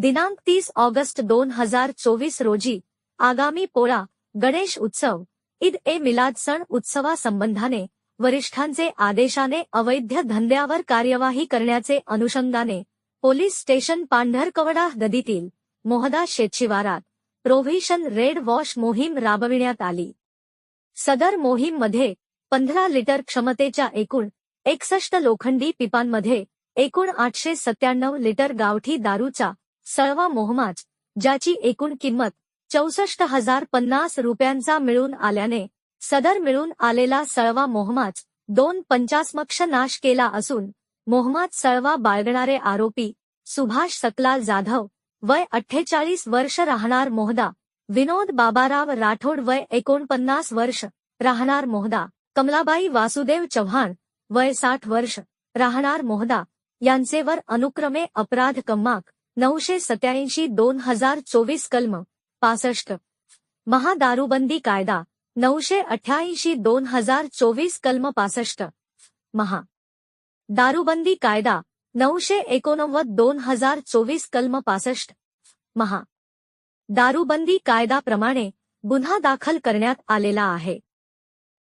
दिनांक तीस ऑगस्ट दोन हजार चोवीस रोजी आगामी पोळा गणेश उत्सव ईद ए मिलाद सण उत्सवासंबंधाने वरिष्ठांचे आदेशाने अवैध धंद्यावर कार्यवाही करण्याचे अनुषंगाने पोलीस स्टेशन पांढरकवडा नदीतील मोहदा शेतशिवारात प्रोव्हिशन रेड वॉश मोहीम राबविण्यात आली. सदर मोहीममध्ये पंधरा लिटर क्षमतेच्या एकूण एकसष्ट लोखंडी पिपांमध्ये एकूण आठशे सत्त्याण्णव लिटर गावठी दारूचा सळवा मोहमाज ज्याची एकूण किंमत चौसष्ट हजार पन्नास रुपयांचा मिळून आल्याने सदर मिळून आलेला सळवा मोहमाज दोन पंचासमक्ष नाश केला असून मोहम्मद सळवा बाळगणारे आरोपी सुभाष सकलाल जाधव वय अठ्ठेचाळीस वर्ष राहणार मोहदा विनोद बाबाराव राठोड वय एकोणपन्नास वर्ष राहणार मोहदा कमलाबाई वासुदेव चव्हाण वय साठ वर्ष राहणार मोहदा यांचेवर अनुक्रमे अपराध कम्माक नऊशे सत्याऐंशी दोन हजार चोवीस कलम पासष्ट. महादारूबंदी कायदा नऊशे अठ्ठ्याऐंशी दोन हजार चोवीस कलम पासष्ट. महा. दारूबंदी कायदा नऊशे एकोणनव्वद दोन हजार चोवीस कलम पासष्ट. महा. दारूबंदी कायदाप्रमाणे गुन्हा दाखल करण्यात आलेला आहे.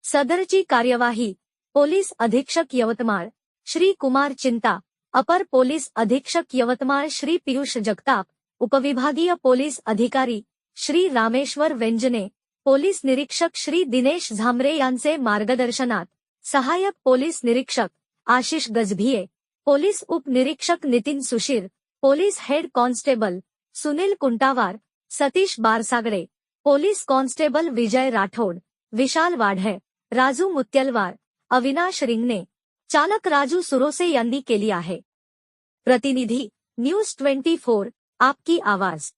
सदरची कार्यवाही पोलीस अधीक्षक यवतमाळ श्री कुमार चिंता अपर पोलीस अधीक्षक यवतमाळ श्री पियुष जगताप, उपविभागीय पोलीस अधिकारी श्री रामेश्वर व्यंजने, पोलीस निरीक्षक श्री दिनेश झांबरे यांचे मार्गदर्शनात सहाय्यक पोलीस निरीक्षक आशिष गजभिये, पोलीस उपनिरीक्षक Nitin Sushir police head constable Sunil Kuntawar, Satish Barsagade, police constable Vijay Rathod, Vishal Wadhe, Raju Mutyalwar, Avinash Ringane चालक राजू सुरोसे यांनी केली आहे. प्रतिनिधी न्यूज ट्वेंटी फोर आपकी आवाज.